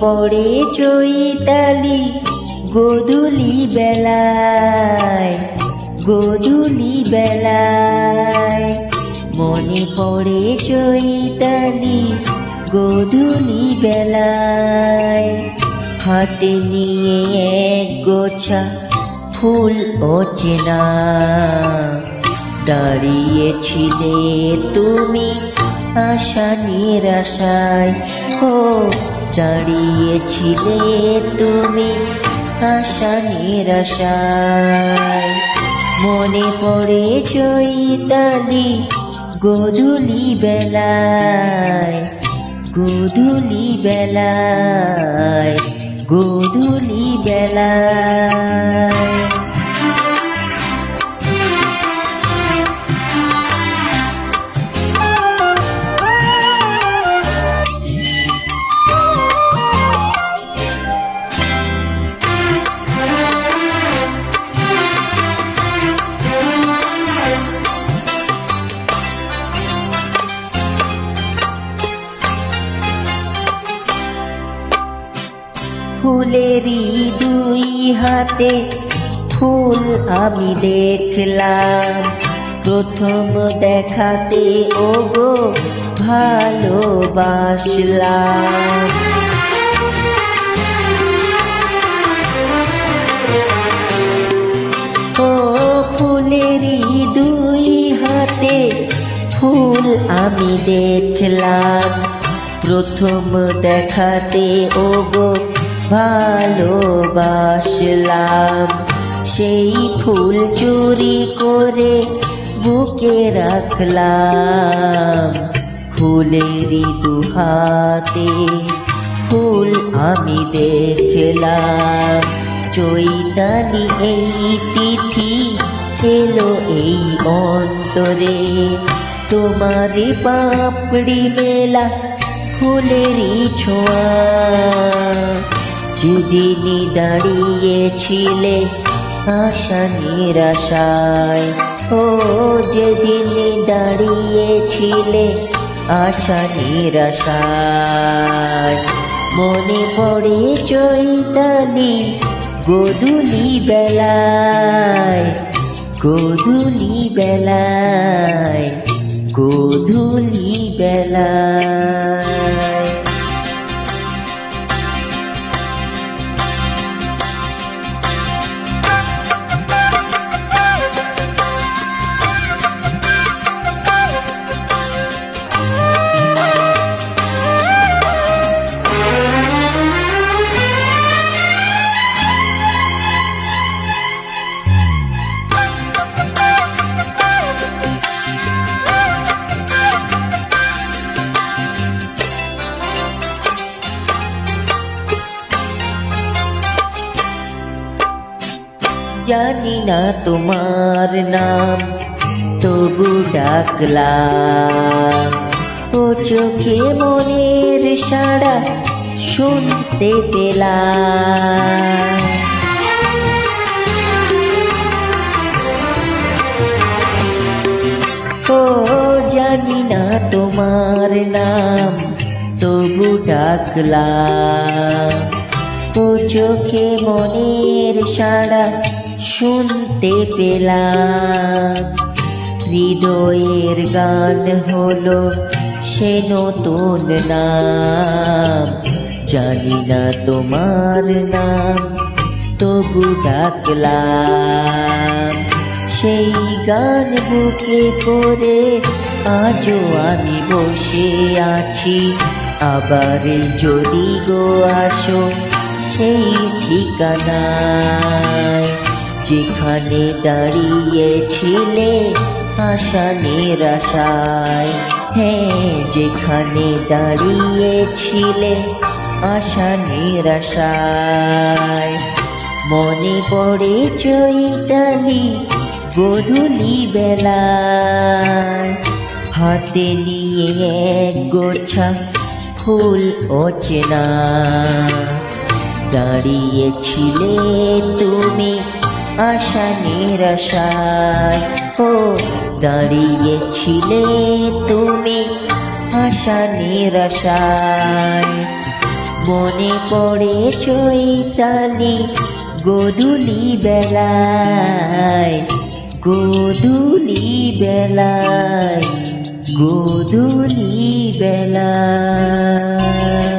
পড়ে চৈতালি গোধূলি বেলায় গোধূলি বেলায়। মনে পড়ে চৈতালি গোধূলি বেলায়। হাতে নিয়ে এক গোছা ফুল অচেনা দাঁড়িয়েছিলে তুমি আশা নিরাশায় ও দাঁড়িয়েছিলে তুমি আশা নিরাশায়। মনে পড়ে চৈতালি গোধূলি বেলায় গোধূলি বেলায় গোধূলি বেলায়। ফুলেরই দুই হাতে ফুল আমি দেখলাম। প্রথম দেখাতে ওগো ভালোবাসলাম। ও ফুলেরই দুই হাতে ফুল আমি দেখলাম। প্রথম দেখাতে ওগো ভালোবাসলাম। সেই ফুল চুরি করে বুকে রাখলাম। ফুলেরই দুহাতে ফুল আমি দেখলাম। চৈতালি এই তিথি এলো এই অন্তরে। তোমারই পাপড়ি মেলা ফুলেরই ছোঁয়া। যেদিনই দাঁড়িয়েছিলে আশা নিরাশায়। ও যেদিনই দাঁড়িয়েছিলে আশা নিরাশায়। মনে পড়ে চৈতালি গোধূলি বেলায় গোধূলি বেলায় গোধূলি বেলায়। জানি না তোমার নাম, তবু ডাকলাম। ও চোখে মনের সাড়া শুনতে পেলাম। ও জানি না তোমার নাম, তবু ডাকলাম। ও চোখে মনের সাড়া শুনতে পেলাম। হৃদয়ের গান হলো সে নতুন নাম। জানি না তোমার নাম, তবু ডাকলাম। সেই গান বুকে করে আজও আমি বসে আছি। আবার যদি গো আসো সেই ঠিকানায় যেখানে দাঁড়িয়েছিলে আশা নিরাশায় হ্যাঁ যেখানে দাঁড়িয়েছিলে আশা নিরাশায় মনে পড়ে চৈতালি গধূলি বেলায়। হাতে নিয়ে এক গোছা ফুল অচেনা দাঁড়িয়েছিলে তুমি আশা নিরাশায়। ও, দাঁড়িয়েছিলে তুমি আশা নিরাশায়। মনে পড়ে চৈতালি গধুলি বেলায় গধুলি বেলায় গধুলি বেলায়।